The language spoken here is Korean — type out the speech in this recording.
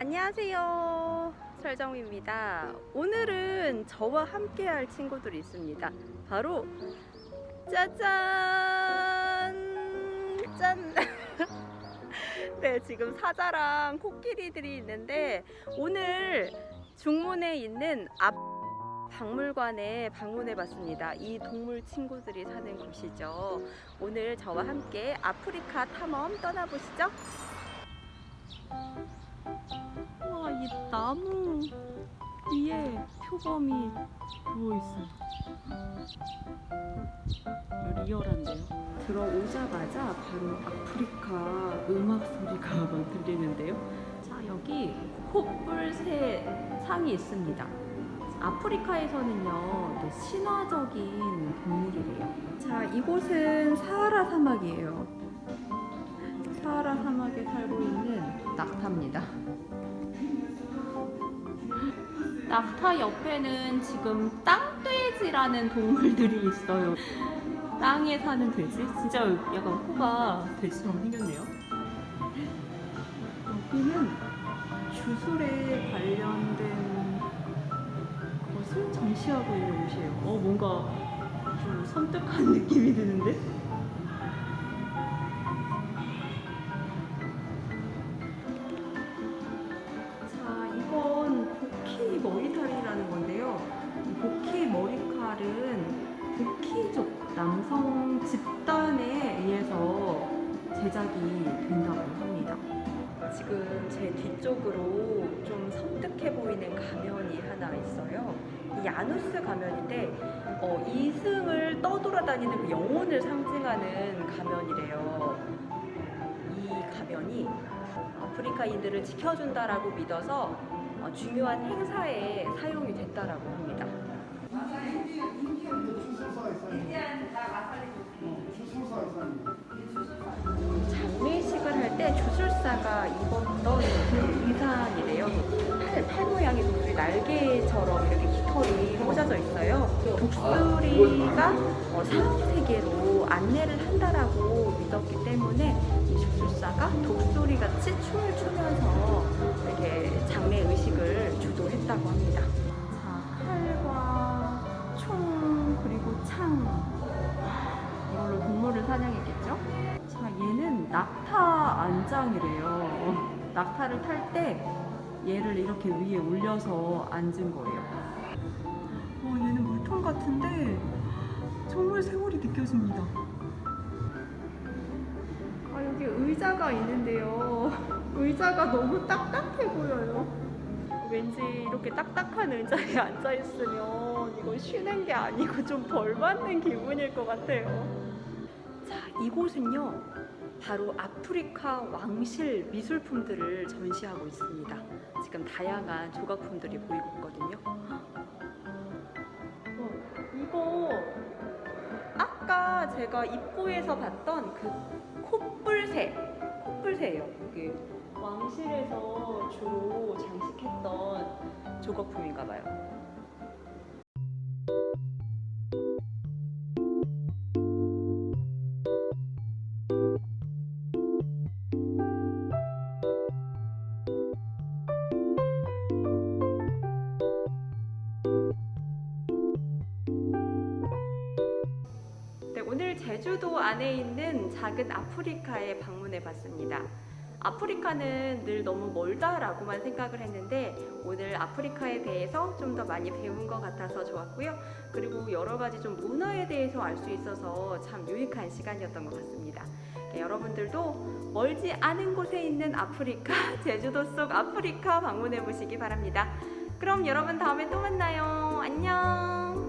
안녕하세요. 설정입니다. 오늘은 저와 함께 할 친구들이 있습니다. 바로 짜잔! 짠! 네, 지금 사자랑 코끼리들이 있는데 오늘 중문에 있는 앞 박물관에 방문해 봤습니다. 이 동물 친구들이 사는 곳이죠. 오늘 저와 함께 아프리카 탐험 떠나보시죠. 나무 위에 표범이 누워있어요. 리얼한데요? 들어오자마자 바로 아프리카 음악 소리가 막 들리는데요. 자, 여기 코뿔새 상이 있습니다. 아프리카에서는요, 네, 신화적인 동물이래요. 자, 이곳은 사하라 사막이에요. 사하라 사막에 살고 있는 낙타입니다. 낙타 옆에는 지금 땅돼지라는 동물들이 있어요. 땅에 사는 돼지? 진짜 약간 코가 돼지처럼 생겼네요. 여기는 주술에 관련된 것을 전시하고 있는 곳이에요. 어, 뭔가 좀 섬뜩한 느낌이 드는데? 머리칼은 고키족 남성 집단에 의해서 제작이 된다고 합니다. 지금 제 뒤쪽으로 좀 섬뜩해 보이는 가면이 하나 있어요. 이 야누스 가면인데 어, 이승을 떠돌아다니는 그 영혼을 상징하는 가면이래요. 이 가면이 아프리카인들을 지켜준다라고 믿어서 어, 중요한 행사에 사용이 됐다라고 합니다. 장례식을 할 때 주술사가 입었던 그 의상이래요. 팔, 팔 모양의 독수리 날개처럼 이렇게 깃털이 꽂아져 있어요. 독수리가 어, 사후 세계로 안내를 한다라고 믿었기 때문에 이 주술사가 독수리 같이 춤을 추면서 이렇게 장례 의식을 주도했다고 합니다. 자, 낙타 안장이래요. 낙타를 탈 때 얘를 이렇게 위에 올려서 앉은 거예요. 와, 얘는 물통 같은데 정말 세월이 느껴집니다. 아, 여기 의자가 있는데요. 의자가 너무 딱딱해 보여요. 왠지 이렇게 딱딱한 의자에 앉아 있으면 이건 쉬는 게 아니고 좀 벌 받는 기분일 것 같아요. 자, 이곳은요. 바로 아프리카 왕실 미술품들을 전시하고 있습니다. 지금 다양한 조각품들이 보이고 있거든요. 어, 이거 아까 제가 입구에서 봤던 그 콧불새, 콧불새예요. 이게 왕실에서 주로 장식했던 조각품인가 봐요. 네, 제주도 안에 있는 작은 아프리카에 방문해 봤습니다. 아프리카는 늘 너무 멀다라고만 생각을 했는데 오늘 아프리카에 대해서 좀 더 많이 배운 것 같아서 좋았고요. 그리고 여러 가지 좀 문화에 대해서 알 수 있어서 참 유익한 시간이었던 것 같습니다. 네, 여러분들도 멀지 않은 곳에 있는 아프리카, 제주도 속 아프리카 방문해 보시기 바랍니다. 그럼 여러분 다음에 또 만나요. 안녕.